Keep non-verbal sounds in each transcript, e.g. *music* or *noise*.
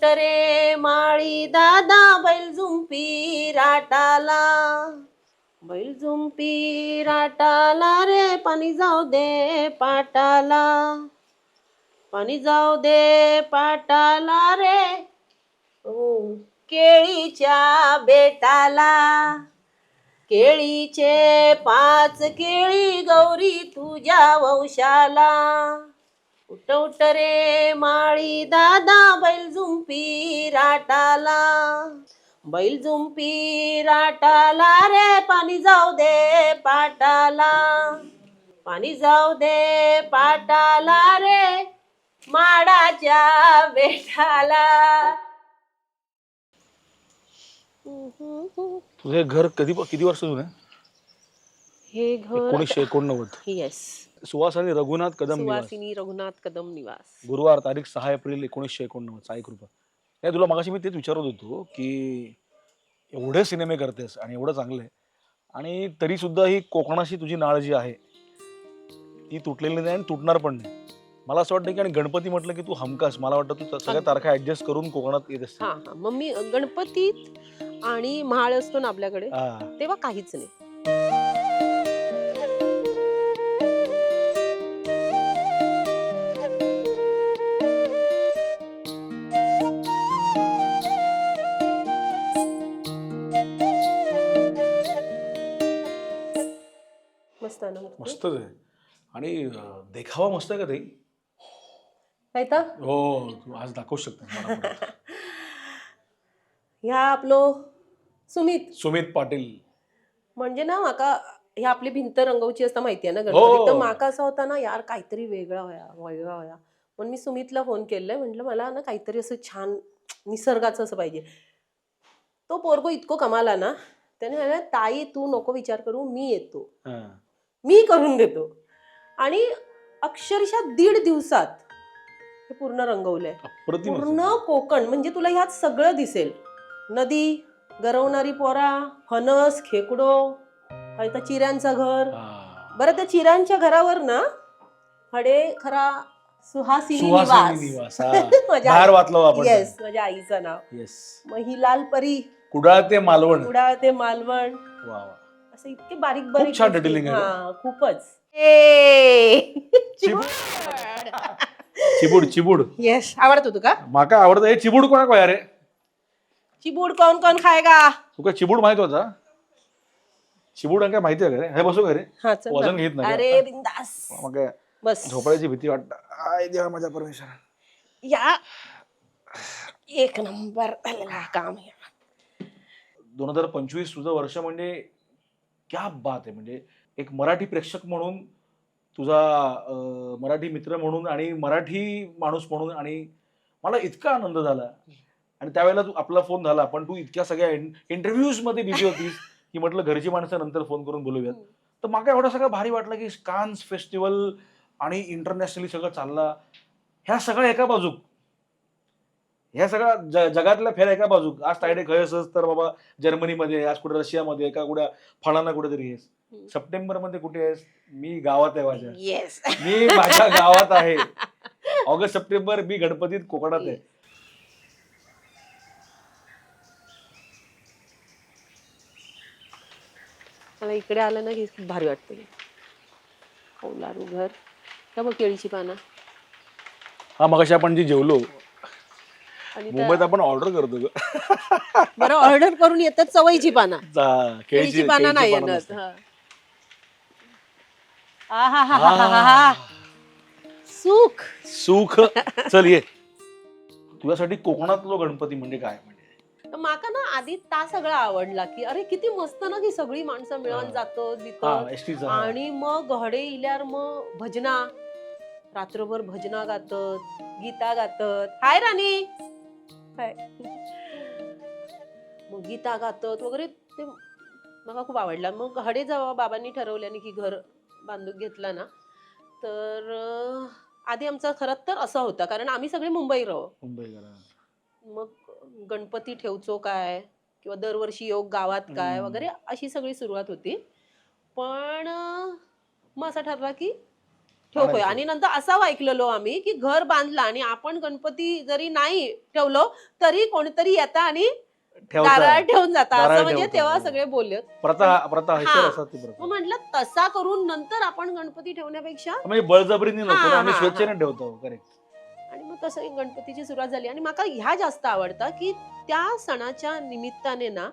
उठरे माळी दादा बैल झुंपी राटाला. बैल झुंपी राटाला रे पाणी जाऊ दे पाटाला. पाणी जाऊ दे पाटाला रे केळीच्या बेटाला. केळीचे पाच केळी गौरी तुझ्या वंशाला. उठ उठ रे माळी दादा बैल झुंपी राटाला? बैल झुंपी राटाला रे पाणी जाऊ दे पाटाला. पाणी जाऊ दे पाटाला रे माडाच्या बेटाला तुझे घर कधी किती वर्ष जुनं आहे? हे घर एकोणीसशे एकोणनव्वद. येस सुहास आणि रघुनाथ कदम निवास. सुवासिनी रघुनाथ कदम निवास. गुरुवार तारीख सहा एप्रिल एकोणीसशे एकोणनव्वद साई कृपा नाही तुला मगाशी मी तेच विचारत होतो की एवढे सिनेमे करतेस आणि एवढं चांगलं आहे आणि तरी सुद्धा ही कोकणाशी तुझी नाळ जी आहे ती तुटलेली नाही आणि तुटणार पण नाही. मला असं वाटतं की आणि गणपती म्हटलं की तू हमखास मला वाटतं तू सगळ्या तारखा ऍडजस्ट करून कोकणात येत असते हा हा. मग मी गणपतीत आणि म्हाळ असतो ना आपल्याकडे हा. तेव्हा काहीच नाही. मस्त आहे ना मूर्ती? मस्तच आहे. आणि देखावा मस्त आहे का ताई? काय तर? हो तू आज दाखवू शकते. *laughs* ह्या आपलो सुमित. सुमित पाटील. म्हणजे ना माका ही आपली भिंत रंगवची असता माहिती आहे ना हो. गणपती तर माका असं होता ना यार काहीतरी वेगळा होया वेगळा होया. म्हणून मी सुमितला फोन केलाय म्हटलं मला ना काहीतरी असं छान निसर्गाचं असं पाहिजे. तो पोरगो इतको कमाला ना त्याने म्हणाला ताई तू नको विचार करू मी येतो. मी करून देतो. आणि अक्षरशः दीड दिवसात हे पूर्ण रंगवलंय. पूर्ण कोकण म्हणजे तुला ह्यात सगळं दिसेल. नदी गरवणारी पोरा फणस खेकडो आता चिऱ्यांचं घर. बरं त्या चिऱ्यांच्या घरावर ना हडे खरा सुहासिनी निवास. येस *laughs* माझ्या आईचं नाव. मग ही लाल परी. कुडाळ ते मालवण. कुडाळ ते मालवण. असं इतके बारीक बारीक छान गोष्टी. detailing आहे. हा खूपच! चिबूड. चिबूड येस आवडतो तुका? माका आवडतं. हे चिबूड कोणा काय रे? चिबूड कोण कोण खायगा तुका चिबूड माहीत होता? चिबूड काय माहिती आहे का रे? हे बसू का रे? हा चल वजन ना. घेत नाही. अरे बिंदास. मग बस. झोपायची भीती वाटत. आय देवा माझ्या परमेश्वर या. एक नंबर झालेला काम दोन हजार पंचवीस तुझं वर्ष म्हणजे क्या बात आहे. म्हणजे एक मराठी प्रेक्षक म्हणून तुझा मराठी मित्र म्हणून आणि मराठी माणूस म्हणून आणि मला इतका आनंद झाला. आणि त्यावेळेला तू आपला फोन झाला पण तू इतक्या सगळ्या इंटरव्ह्यूजमध्ये बिझी होतीस की म्हटलं घरची माणसं नंतर फोन करून बोलूयात. तर माका एवढं सगळं भारी वाटलं की कान्स फेस्टिवल आणि इंटरनॅशनली सगळं चालला. ह्या सगळ्या एका बाजूक ह्या सगळ्या ज- जगातल्या फेऱ्या एका बाजूक आज तायडे खय असस तर बाबा जर्मनीमध्ये आज कुठे रशियामध्ये का कुठे फळाना कुठेतरी आहेस. सप्टेंबरमध्ये कुठे आहेस? मी गावात आहे माझ्या. येस मी माझ्या गावात आहे. *laughs* ऑगस्ट सप्टेंबर मी गणपतीत कोकणात आहे. मला इकडे आलं ना की खूप भारी वाटतं कौलारू घर. का मग केळीची पानं. हा मग आपण जी जेवलो आणि मुंबईत आपण ऑर्डर करतो ग. बरं ऑर्डर करून येतात चवईची पानं जा, केळीची पानं नाही पानं येणार. नसतात. हा. आहाहाहाहा. सुख. सुख. चल ये. तुझ्यासाठी कोकणातलो गणपती म्हणजे काय म्हणजे? माका ना आधी ता सगळा आवडला की अरे किती मस्त ना की सगळी माणसं मिळून हा. जातो हा एसटीचा आणि मग घडे इल्यार मग भजना. रात्रभर भजना गातत गीता गातत. हाय राणी. हाय मग गीता गातत वगैरे ते मला खूप आवडला. मग हडे जेव्हा बाबांनी ठरवल्याने की घर बांधून घेतला ना तर अं, आधी आमचा खरंच तर असा होता. कारण आम्ही सगळे मुंबई राहू. मुंबई करा. मग गणपती ठेवचो काय? किंवा दरवर्षी योग गावात काय? हम्म. वगैरे अशी सगळी सुरुवात होती. पण अं, मग असं ठरला की ठेवतोय. आणि नंतर असा ऐकलेलो आम्ही की घर बांधला आणि आपण गणपती जरी नाही ठेवलो तरी कोणीतरी येता आणि ठेवून जाता. असं म्हणजे तेव्हा. सगळे बोलले प्रथा म्हटलं तसा करून नंतर आपण गणपती ठेवण्यापेक्षा म्हणजे बळजबरीने नको ना, आम्ही स्वेच्छेने ठेवतो करेक्ट आणि मग तसं गणपतीची सुरुवात झाली. आणि मला ह्या जास्त आवडतात की त्या सणाच्या निमित्ताने ना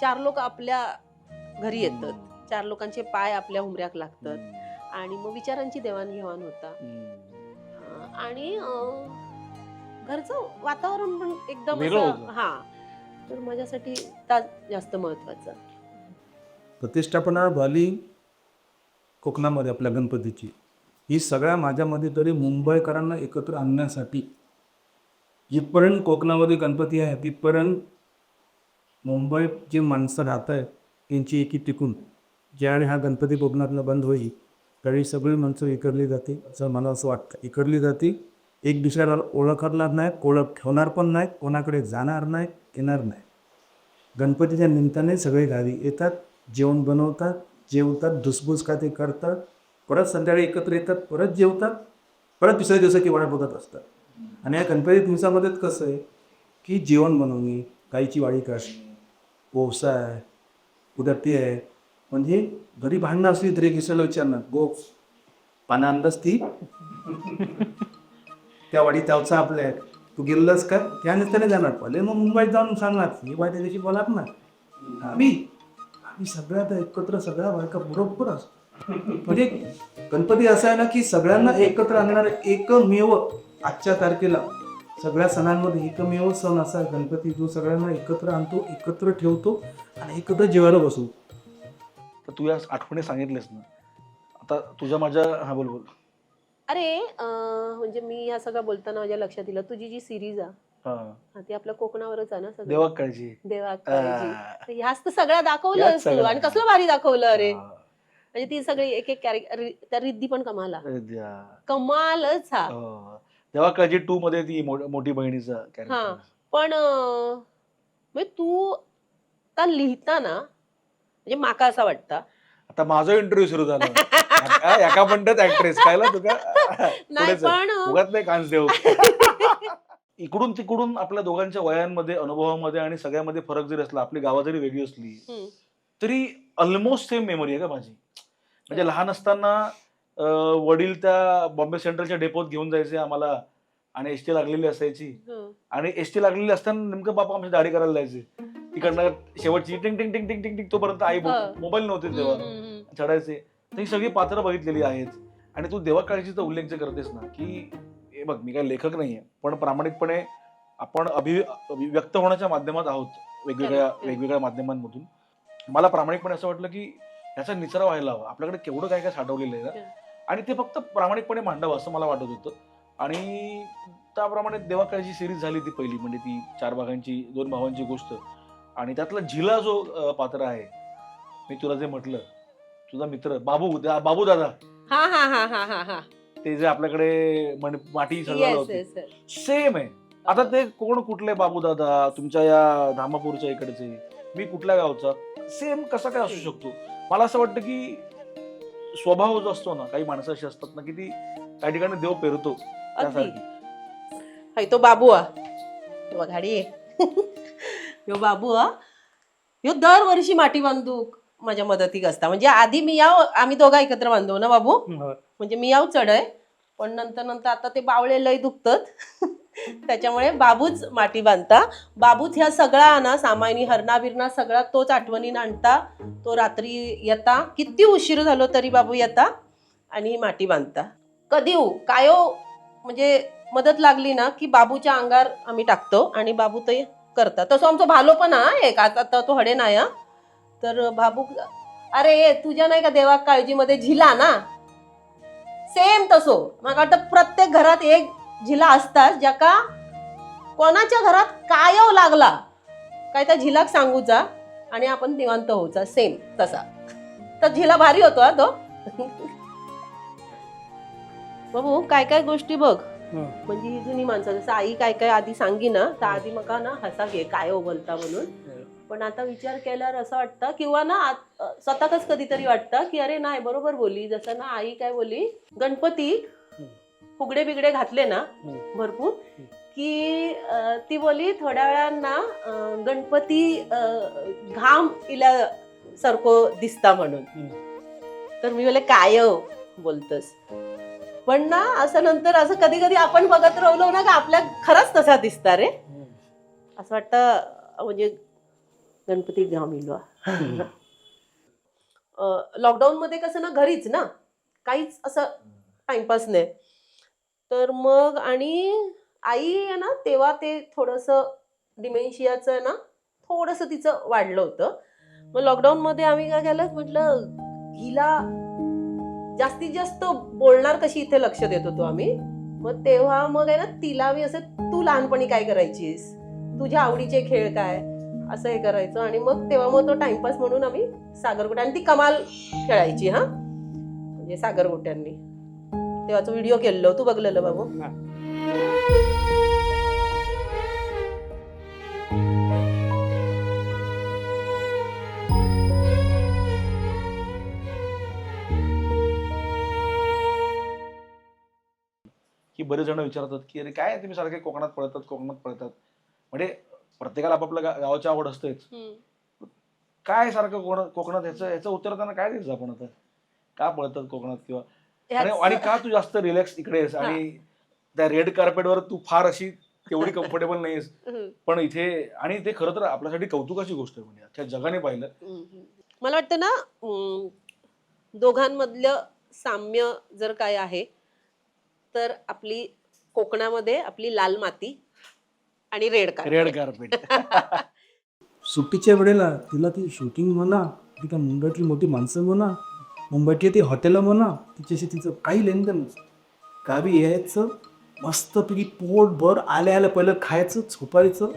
चार लोक आपल्या घरी येतात. चार लोकांचे पाय आपल्या उमऱ्याक लागतात. आणि मग विचारांची देवाणघेवाण होता. अं, आणि अं, घरचं वातावरण पण एकदम वेगळं असं होतं. हा. तर माझ्यासाठी त्या जास्त महत्वाचं. प्रतिष्ठापना झाली कोकणामध्ये आपल्या गणपतीची. ही सगळ्या माझ्यामध्ये तरी मुंबईकरांना एकत्र आणण्यासाठी जिथपर्यंत कोकणामध्ये गणपती आहे तिथपर्यंत मुंबईत जी माणसं राहत आहेत त्यांची एकी टिकून. ज्यावेळी हा गणपती कोकणातला बंद होईल त्यावेळी सगळी माणसं इकडली जाते. असं मला असं वाटतं इकडली जाते एक दुसऱ्याला ओळखणार नाही ओळख ठेवणार पण नाही कोणाकडे जाणार नाही येणार नाही गणपतीच्या निमित्ताने सगळे गावी येतात जेवण बनवतात जेवतात धुसभूस का ते करतात परत संध्याकाळी एकत्र येतात परत जेवतात परत दुसऱ्या दिवसाची वाट बघत असतात. आणि या गणपती दिवसामध्ये कसं आहे की जेवण बनवणे गाईची वाडी काढणे पोसा आहे उद्या ते आहे म्हणजे घरी भांडणं असली तरी किसाला विचारणार गो पाना अंदाज ती. *laughs* त्या वाडी त्यावचा आपल्या. तू गेलस का? त्यानंतर निमित्ताने जाणार. पहिले मग मुंबईत जाऊन सांगणार. मी बाय त्या दिवशी ना. आम्ही आम्ही सगळ्यात एकत्र सगळ्या बायका बरोबर असतो. म्हणजे गणपती असं आहे ना की सगळ्यांना एकत्र आणणार एकमेव आजच्या तारखेला सगळ्या सणांमध्ये एकमेव सण असा गणपती जो सगळ्यांना एकत्र आणतो एकत्र ठेवतो आणि एकत्र जेवायला बसू तर तू या आठवणी सांगितलेस ना आता तुझ्या माझ्या हा बोल बोल अरे अं, म्हणजे मी ह्या सगळं बोलताना माझ्या लक्षात दिलं तुझी जी सिरीज आहे हा हा, ती आपल्या कोकणावरच आहे ना सगळं देवा काळजी देवा काळजी आ. तर ह्याच तर सगळ्या दाखवलं तू. आणि कसलं भारी दाखवलं अरे हा. म्हणजे ती सगळी एक एक कॅरेक्टर त्या रिद्धी पण कमाला अरे द्या. कमालच हा हो. देवा काळजी टू मध्ये ती मो- मोठी बहिणीचा हा. कॅरेक्टर पण अं, म्हणजे तू आता लिहिताना म्हणजे माका असं वाटतं. आता माझा इंटरव्ह्यू सुरू झाला. एका- एका म्हणतात ऍक्ट्रेस कायला तुका? नाही पुढे चल. पण अं, उगाच नाही कांस देऊ. इकडून तिकडून आपल्या दोघांच्या वयांमध्ये अनुभवामध्ये आणि सगळ्यामध्ये फरक जरी असला आपली गावा जरी वेगळी असली हम्म. तरी ऑलमोस्ट सेम मेमरी आहे का माझी? म्हणजे लहान असताना अं, वडील त्या बॉम्बे सेंट्रलच्या डेपोत घेऊन जायचे आम्हाला आणि एस टी लागलेली असायची. हं. आणि एस टी लागलेली असताना नेमकं बापा आमची दाढी करायला जायचे. तिकडनं शेवटची टिंग टिंग टिंग टिंग टिंग टिंग तोपर्यंत आई हा. मोबाईल नव्हते तेव्हा. चढायचे तर ही सगळी पात्र बघितलेली आहेत आणि तू देवा काळजीचा उल्लेख जे करतेस ना की हे बघ मी काही लेखक नाहीये पण प्रामाणिकपणे आपण अभि अभि- व्यक्त होण्याच्या माध्यमात आहोत वेगवेगळ्या Correct. वेगवेगळ्या माध्यमांमधून मला प्रामाणिकपणे असं वाटलं की याचा निचरा व्हायला हवा आपल्याकडे केवढं काय काय साठवलेलं आहे ना. आणि ते फक्त प्रामाणिकपणे मांडावं असं मला वाटत होतं आणि त्याप्रमाणे देवा काळजी सिरीज झाली ती पहिली म्हणजे ती चार भागांची दोन भावांची गोष्ट आणि त्यातला झिला जो पात्र आहे मी तुला जे म्हटलं तुझा मित्र बाबू बाबू दादा. हा हा हा हा हा हा. ते जे आपल्याकडे येस होतं. सेम आहे. आता ते कोण कुठले बाबू दादा तुमच्या या धामापूरच्या इकडचे? मी कुठल्या गावचा? सेम कसा काय असू शकतो? मला असं वाटतं की स्वभाव जो असतो ना काही माणसं अशी असतात ना की ती काही ठिकाणी देव पेरतो. त्यासारखी. हाय तो बाबू गाडी *laughs* ह्यो बाबू हा? ह्यो दरवर्षी माटी बांधूक माझ्या मदतीक असता. म्हणजे आधी मी याव आम्ही दोघा एकत्र बांधू ना बाबू? म्हणजे मी याव चढ आहे पण नंतर नंतर आता ते बावळे लय दुखतात. *laughs* त्याच्यामुळे बाबूच माटी बांधता. बाबूच ह्या सगळा ना सामायनी हरणा बिरणा सगळा तोच आठवणीनं आणता. तो रात्री येता. किती उशीर झालो तरी बाबू येता आणि माटी बांधता. कधी काय म्हणजे मदत लागली ना की बाबूच्या अंगार आम्ही टाकतो आणि बाबू ते करतात. तसं आमचं भालो पण हा एक आता तर तो हडे नाही हा. तर बाबू अरे तुझ्या नाही का देवा काळजीमध्ये झिला ना? सेम तसो. मला वाटतं प्रत्येक घरात एक झिला असतात ज्याका कोणाच्या घरात कायव लागला. काय त्या झिलाक सांगूचा आणि आपण निवांत होऊचा सेम तसा. तर झिला भारी होतो हा तो. *laughs* बाबू काय काय गोष्टी बघ. म्हणजे ही जुनी माणसं जसं आई काय काय आधी सांगी ना तर आधी मका ना हसा घे काय हो बोलता म्हणून. पण आता विचार केल्यावर असं वाटतं किंवा ना आत- स्वतःच कधीतरी वाटतं की अरे नाही बरोबर बोलली. जसं ना आई काय बोलली गणपती. फुगडे बिगडे घातले ना हम्म. भरपूर की अ, ती बोली थोड्या वेळांना अ, गणपती अ, घाम इल्या सारखो दिसता म्हणून. तर मी बोले काय हो बोलतस? पण ना असं नंतर असं कधी कधी आपण बघत राहिलो ना का आपल्या खरंच तसा दिसता रे. असं वाटतं म्हणजे गणपती घाम लॉकडाऊन मध्ये कसं ना घरीच ना काहीच असं टाइमपास नाही तर मग आणि आई आहे ना तेव्हा ते थोडंसं डिमेन्शियाचं ना थोडंसं तिचं वाढलं होतं. मग लॉकडाऊन मध्ये आम्ही काय केलं म्हटलं हिला जास्तीत जास्त बोलणार कशी इथे लक्ष देत होतो आम्ही? मग तेव्हा मग आहे ना तिला मी असं तू लहानपणी काय करायचीस? तुझ्या आवडीचे खेळ काय? असं हे करायचं. आणि मग तेव्हा मग तो टाइमपास म्हणून आम्ही सागरगोट्या आणि ती कमाल खेळायची हा? म्हणजे सागरगोट्यांनी. तेव्हाचा व्हिडिओ केलेलो. तू बघलेलं बाबू. बरेच जण विचारतात की अरे काय तुम्ही सारखे कोकणात पळतात कोकणात पळतात? म्हणजे प्रत्येकाला आपापल्या गा- गावाची आवड असतेच. काय सारखं कोकणात कोकणात ह्याचं ह्याचं उत्तर त्यांना काय द्यायचं आपण आता? का पळतात कोकणात किंवा? आणि आणि का तू जास्त रिलॅक्स इकडे आहेस? आणि त्या रेड कार्पेटवर तू फार अशी तेवढी *laughs* कम्फर्टेबल नाहीस हम्म. पण इथे आणि ते खरं तर आपल्यासाठी कौतुकाची गोष्ट आहे म्हणजे अख्ख्या जगाने पाहिलं. हम्म. मला वाटतं ना अं, दोघांमधलं साम्य जर काय आहे तर आपली कोकणामध्ये आपली लाल माती आणि रेड कार्पेट रेड कार्पेट *laughs* सुट्टीच्या वेळेला तिला ती शूटिंग म्हणा ती काय मुंबईतली मोठी माणसं म्हणा मुंबईतली ती हॉटेलं म्हणा तिच्याशी तिचं काही लेनदेन नसतं. गावी यायचं मस्तपैकी पोटभर आल्या आल्या पहिलं खायचं झोपायचं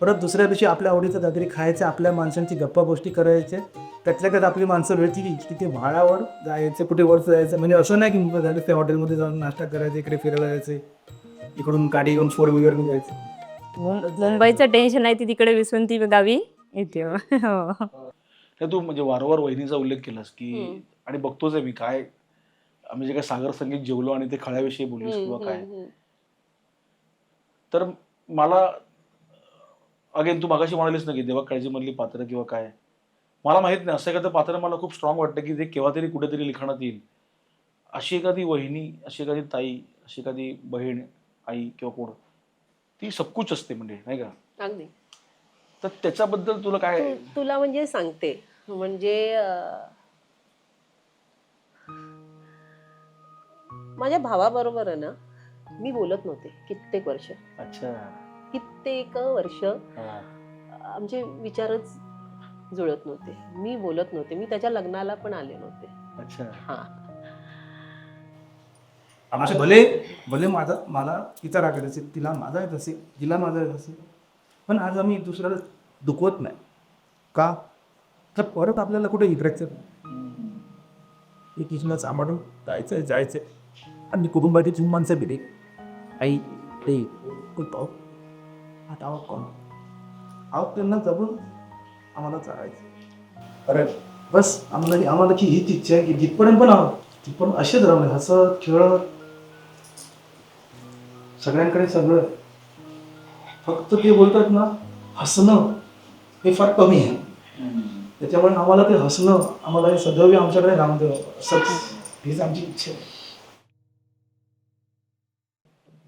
परत दुसऱ्या दिवशी आपल्या आवडीचं काहीतरी खायचं आपल्या माणसांची गप्पा गोष्टी करायच्या त्यातल्या त्यात आपली माणसं भेटली की ते भाड्यावर जायचं कुठे वर जायचं म्हणजे असं नाही की मुंबई झालं त्या हॉटेलमध्ये जाऊन नाश्ता करायचं इकडे फिरायला जायचे इकडून गाडी घेऊन फोर व्हीलर घेऊन जायचं मुं- मुंबईचं टेन्शन आहे ती तिकडे विसरून ती गावी येते हो. हे तू म्हणजे वारंवार वहिनीचा उल्लेख केलास की. आणि बघतोच आहे मी काय आम्ही जे काय सागर संगीत जेवलो आणि ते खळ्याविषयी बोललीस किंवा काय. तर मला अगेन तू मागाशी म्हणालीस ना की देवा काळजी मधली पात्र किंवा काय मला माहीत नाही असं एखादं पात्र मला खूप स्ट्रॉंग वाटतं की ते केव्हा तरी कुठेतरी लिखाणात येईल. अशी एखादी वहिनी अशी एखादी ताई अशी एखादी बहीण आई किंवा कोण ती सबकुच असते म्हणजे नाही का? अगदी. तर त्याच्याबद्दल तुला काय? तू- तुला म्हणजे सांगते. म्हणजे अं, माझ्या भावाबरोबर आहे ना मी बोलत नव्हते कित्येक वर्ष. अच्छा. कित्येक वर्ष हा. आमचे विचारच जुळत नव्हते. मी बोलत नव्हते. मी त्याच्या लग्नाला पण आले नव्हते. अच्छा. हा. आमचे भले भले माझा मला तिचा राग येत असेल तिला माझा येत असेल तिला माझा येत असेल. पण आज आम्ही दुसऱ्याला दुखवत नाही. का? तर परत आपल्याला कुठे फ्रॅक्चर एक किचनला सांभाळून जायचंय जायचंय. आणि कुटुंबाची माणसं बिरे आई ते आता आहोत कोण? आहोत त्यांना जबून आम्हाला चालायचं. अरे बस आम्हाला आम्हाला की हीच इच्छा आहे की जिथपर्यंत पण आहोत तिथपर्यंत असेच राहू हसत खेळत. सगळ्यांकडे सगळं. फक्त ते बोलतात ना हसणं हे फार कमी आहे. त्याच्यामुळे आम्हाला ते हसणं आम्हाला हे सदैव आमच्याकडे राहून द्यावं हीच आमची इच्छा आहे.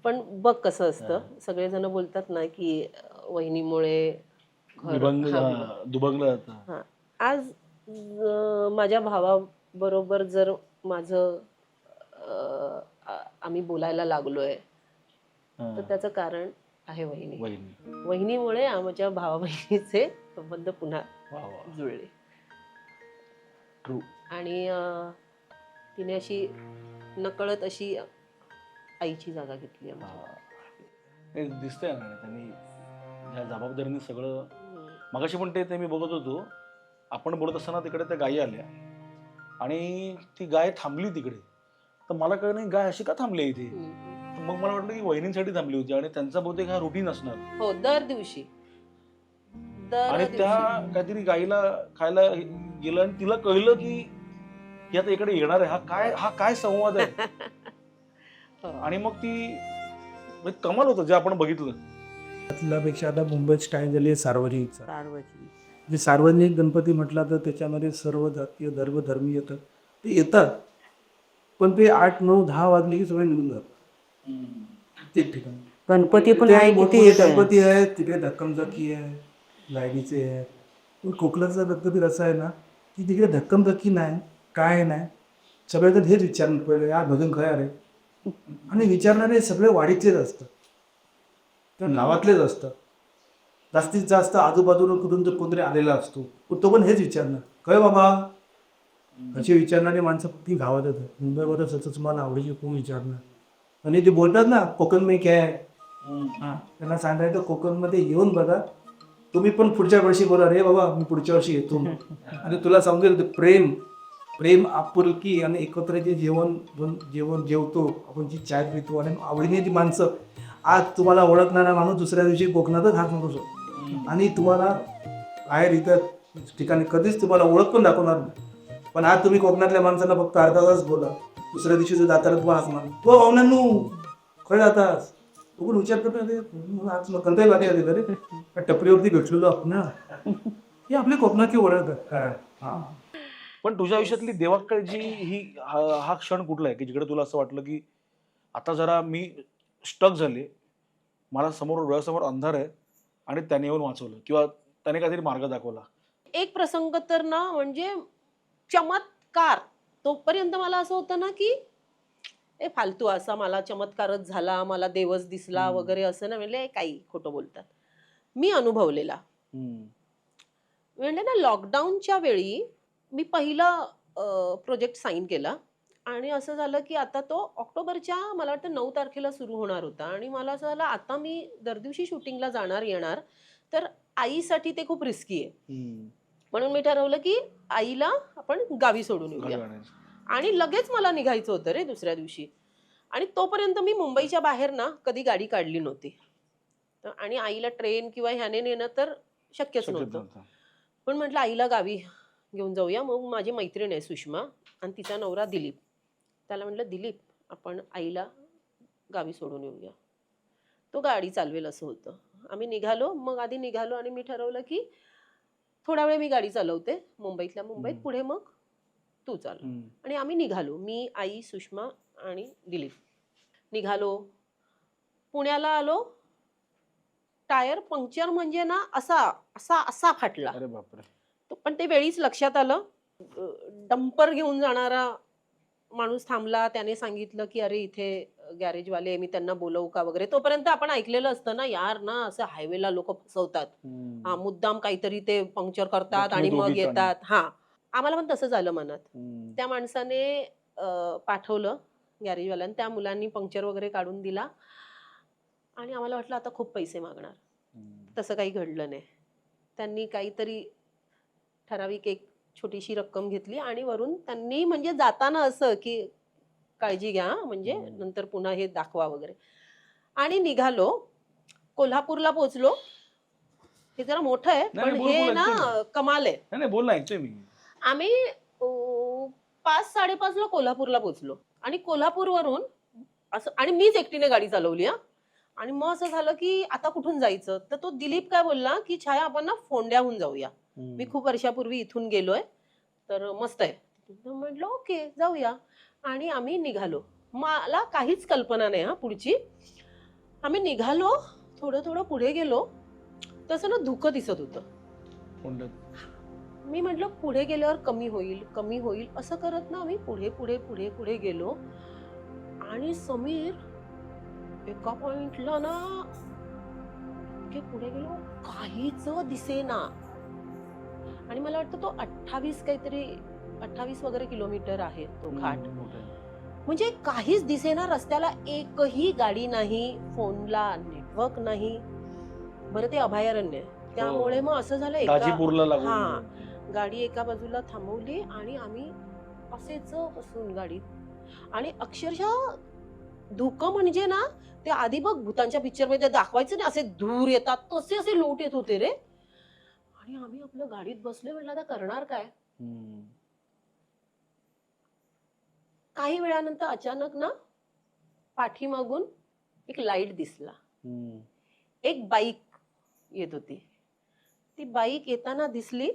पण बघ कसं असतं सगळेजण बोलतात ना की वहिनीमुळे दुभंग हा, दुभंगलं जातं. आज अं, माझ्या भावाबरोबर जर माझं अं, आ- आम्ही बोलायला लागलोय हा. तर त्याचं कारण आहे वहिनी वहिनी वहिनीमुळे आमच्या भावा बहिणीचे संबंध पुन्हा जुळले आणि अं, तिने अशी नकळत अशी आईची जागा घेतली आमच्या. हे दिसतंय ना त्यांनी ज्या जबाबदारीने सगळं. मगाशी पण ते मी बघत होतो. आपण बोलत असताना तिकडे त्या गायी आल्या. आणि ती गाय थांबली तिकडे. तर मला कळलं नाही गाय अशी का थांबली इथे? मग मला वाटलं की वहिनींसाठी थांबली होती आणि त्यांचा बहुतेक हा रुटीन असणार. हो दर दिवशी. आणि. त्या काहीतरी गाईला खायला गेलं आणि तिला कळलं की ही आता इकडे येणार आहे. हा काय हा काय संवाद आहे? *laughs* हो. आणि मग ती म्हणजे कमाल होतं जे आपण बघितलं. त्यापेक्षा आता मुंबईत स्टाईल झाली आहे सार्वजनिकचा. सार्वजनिक. जे सार्वजनिक गणपती म्हटला तर त्याच्यामध्ये सर्व जातीय धर्म धर्मी येतात. ते येतात. पण ते आठ नऊ दहा वाजले की सगळे निघून जातात. ते ठिकाणी. गणपती पण आहे किती गणपती आहेत तिकडे धक्कमधक्की आहे लाईनीचे आहे पण कोकणाचा गणपती असा आहे ना की तिकडे धक्कमधक्की नाही काय नाही. सगळे तर हेच विचारणं पहिले या भजन खया रे. आणि विचारणारे सगळे वाडीचेच असतात. तर नावातलेच असतात जास्तीत जास्त आजूबाजूला कुठून तर कोणतरी आलेला असतो. तो पण हेच विचारणार काय बाबा? असे विचारणारी माणसं ती गावात येतात. मुंबईमध्ये सतत तुम्हाला आवडीची कोण विचारणार? आणि ते बोलतात ना कोकण में काय आहे हा. त्यांना सांगायचं कोकणमध्ये येऊन बघा. तुम्ही पण पुढच्या वर्षी बोला रे बाबा मी पुढच्या वर्षी येतो. *laughs* आणि तुला समजेल ते प्रेम प्रेम आपुलकी आणि एकत्र जे जेवण जेवण जेवतो आपण जी चाय पितो आणि आवडीने ती माणसं आज तुम्हाला ओळखणारा माणूस दुसऱ्या दिवशी कोकणातच हात मारू शकतो आणि तुम्हाला बाहेर इतर ठिकाणी कधीच तुम्हाला ओळख पण दाखवणार नाही. पण आज तुम्ही कोकणातल्या माणसांना फक्त अर्धा तास बोला. दुसऱ्या दिवशी जर जाताना तुम्हाला हात मार हो भावनांनू खरं जातास तो पण विचार करतो अरे आज मग कंटाळी वाटे आले रे त्या टपरीवरती भेटलेलो आपण ही आपली कोकणाची ओळख? हा. पण तुझ्या आयुष्यातली देवाकडची ही हा हा क्षण कुठला आहे? की जिकडे तुला असं वाटलं की आता जरा मी स्टक झाले. मला समोर डोळ्यासमोर अंधार आहे आणि त्याने येऊन वाचवलं किंवा त्याने काहीतरी मार्ग दाखवला. एक प्रसंग तर ना म्हणजे चमत्कार. तोपर्यंत मला असं होतं ना की ए फालतू असा मला चमत्कारच झाला मला देवच दिसला. वगैरे असं ना म्हणजे काही खोटं बोलतात. मी अनुभवलेला. म्हणजे ना लॉकडाऊनच्या वेळी मी पहिला प्रोजेक्ट साईन केला. आणि असं झालं की आता तो ऑक्टोबरच्या मला वाटतं नऊ तारखेला सुरू होणार होता. आणि मला असं झालं आता मी दर दिवशी शूटिंगला जाणार येणार तर आईसाठी ते खूप रिस्की आहे. म्हणून मी ठरवलं की आईला आपण गावी सोडून येऊया. आणि लगेच मला निघायचं होतं रे दुसऱ्या दिवशी. आणि तोपर्यंत मी मुंबईच्या बाहेर ना कधी गाडी काढली नव्हती. तर- आणि आईला ट्रेन किंवा ह्याने नेणं तर शक्यच नव्हतं. पण म्हटलं आईला गावी घेऊन जाऊया. मग माझी मैत्रीण आहे सुषमा आणि तिचा नवरा दिलीप. त्याला म्हटलं दिलीप आपण आईला गावी सोडून येऊया. तो गाडी चालवेल असं होतं. आम्ही निघालो मग आधी निघालो आणि मी ठरवलं की थोडा वेळ मी गाडी चालवते मुंबईतल्या मुंबईत. पुढे मग तू हम्म. आणि आम्ही निघालो मी आई सुषमा आणि दिलीप. निघालो पुण्याला आलो. टायर पंक्चर म्हणजे ना असा असा असा फाटला. अरे बापरे. तो- पण ते वेळीच लक्षात आलं. डंपर घेऊन जाणारा माणूस थांबला त्याने सांगितलं की अरे इथे गॅरेजवाले मी त्यांना बोलवू का? वगैरे. तोपर्यंत आपण ऐकलेलं असतं ना यार ना असं हायवेला लोक फसवतात. हा मुद्दाम काहीतरी ते पंक्चर करतात आणि मग येतात. हा. आम्हाला पण तसं झालं मनात. त्या माणसाने पाठवलं गॅरेजवाल्यानं. त्या मुलांनी पंक्चर वगैरे काढून दिला आणि आम्हाला वाटलं आता खूप पैसे मागणार. तसं काही घडलं नाही. त्यांनी काहीतरी ठराविक एक छोटीशी रक्कम घेतली आणि वरून त्यांनी म्हणजे जाताना असं की काळजी घ्या म्हणजे. नंतर पुन्हा हे दाखवा वगैरे. आणि निघालो. कोल्हापूरला पोचलो हे जरा मोठं आहे नाही, पण बोल, हे बोल, ना ऐकतोय कमाल आहे. नाही नाही, बोल ना ऐकतोय मी. आम्ही अं, पाच साडेपाचला कोल्हापूरला पोचलो आणि कोल्हापूरवरून असं आणि मीच एकटीने गाडी चालवली हा. आणि मग असं झालं की आता कुठून जायचं? तर तो दिलीप काय बोलला की छाया आपण ना फोंड्याहून जाऊया. मी खूप वर्षापूर्वी इथून गेलोय तर मस्त आहे. म्हटलं ओके जाऊया. आणि आम्ही निघालो. मला काहीच कल्पना नाही हा पुढची. आम्ही निघालो थोडं थोडं पुढे गेलो. तसं ना धुकं दिसत होतं. मी म्हटलं पुढे गेल्यावर कमी होईल कमी होईल. असं करत ना आम्ही पुढे पुढे पुढे पुढे गेलो. आणि समीर एका पॉइंटला ना पुढे गेलो काहीच दिसेना. आणि मला वाटतं तो अठ्ठावीस काहीतरी अठ्ठावीस वगैरे किलोमीटर आहे तो घाट. म्हणजे काहीच दिसेना रस्त्याला एकही गाडी नाही फोनला नेटवर्क नाही. बरं ते अभयारण्य आहे. त्यामुळे मग असं झालं एका हा. गाडी एका बाजूला थांबवली आणि आम्ही असेच बसून गाडीत. आणि अक्षरशः धुकं म्हणजे ना ते आधी बघ भूतांच्या पिक्चरमध्ये दाखवायचं ना असे धूर येतात तसे असे लोट येत होते रे. आणि आम्ही आपल्या गाडीत बसले म्हटलं आता करणार काय? हम्म. काही वेळानंतर अचानक ना पाठीमागून एक लाइट दिसला. हम्म. एक बाईक येत होती. ती बाईक येताना दिसली.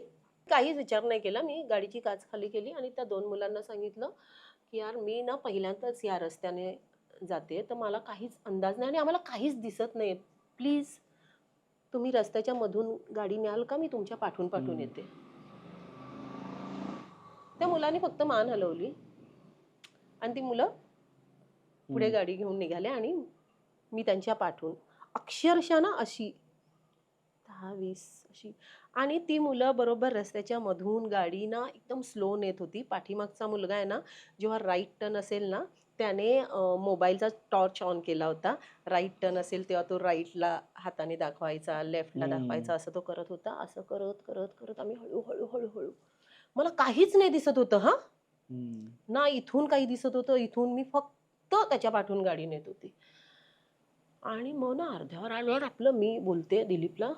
काहीच विचार नाही केला. मी गाडीची काच खाली केली आणि त्या दोन मुलांना सांगितलं की यार मी ना पहिल्यांदाच या रस्त्याने जाते तर मला काहीच अंदाज नाही आणि आम्हाला काहीच दिसत नाही प्लीज तुम्ही रस्त्याच्या मधून गाडी न्याल का? मी तुमच्या पाठून पाठून. येते. त्या मुलांनी फक्त मान हलवली. आणि ती मुलं पुढे. गाडी घेऊन निघाले आणि मी त्यांच्या पाठून. अक्षरशः ना अशी दहा वीस अशी. आणि ती मुलं बरोबर रस्त्याच्या मधून गाडी ना एकदम स्लो नेत होती. पाठीमागचा मुलगा आहे ना जेव्हा राईट टर्न असेल ना त्याने मोबाईलचा टॉर्च ऑन केला होता. राईट टर्न असेल तेव्हा तो राईटला हाताने दाखवायचा लेफ्टला. दाखवायचा असं तो करत होता. असं करत करत करत आम्ही हळूहळू हळूहळू. मला काहीच नाही दिसत होतं हा. ना इथून काही दिसत होतं इथून मी फक्त त्याच्या पाठून गाडी नेत होती. आणि मग ना अर्ध्यावर आल्यावर आपलं मी बोलते दिलीपला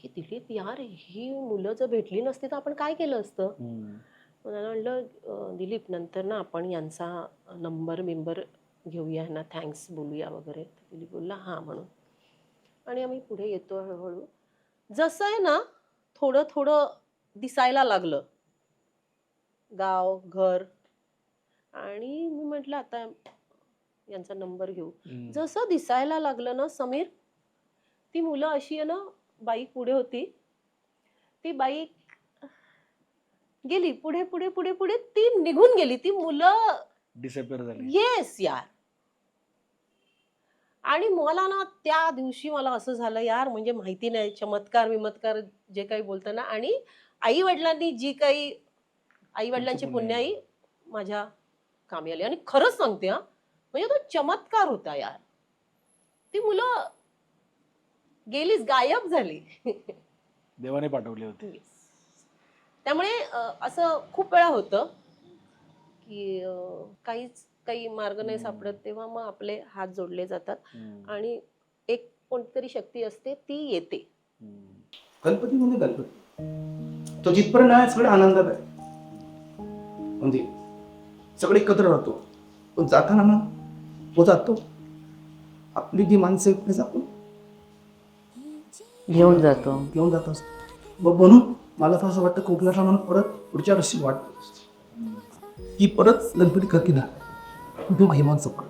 की दिलीप यार ही मुलं जर भेटली नसती तर आपण काय केलं असतं? त्याला म्हणलं "अं, दिलीप नंतर ना आपण यांचा नंबर बिंबर घेऊया ना थँक्स बोलूया वगैरे. दिलीप बोलला हां म्हणून. आणि आम्ही पुढे येतो हळूहळू. जसं आहे ना थोडं थोडं दिसायला लागलं. गाव घर. आणि मी म्हटलं आता यांचा नंबर घेऊ. जसं दिसायला लागलं ना समीर ती मुलं अशी आहे ना बाईक पुढे होती. ती बाईक गेली पुढे पुढे पुढे पुढे ती निघून गेली ती मुलं डिसअपिअर झाली. येस यार. आणि मला ना त्या दिवशी मला असं झालं यार म्हणजे माहिती नाही चमत्कार विमत्कार जे काही बोलताना आणि आई वडिलांनी जी काही आई वडिलांची पुण्याई. माझ्या कामी आली. आणि खरंच सांगते हा म्हणजे तो चमत्कार होता यार. ती मुलं गेलीच गायब झाली. देवाने पाठवले होते. त्यामुळे असं खूप वेळा होतं की काहीच काही मार्ग नाही. सापडत तेव्हा मग आपले हात जोडले जातात. आणि एक कोणतरी शक्ती असते ती येते. गणपती म्हणजे गणपती. तो जिथपर्यंत आहे सगळे आनंदात आहे. म्हणजे सगळे एकत्र राहतो. पण जाताना ना तो जातो. आपली जी माणसं आहेत ते जातो. घेऊन जातो. घेऊन जात असतो. मग म्हणून मला तर असं वाटतं कोकणातला म्हणून परत पुढच्या वर्षी वाटत की परत गणपती करतील ना तो महिमान सगळं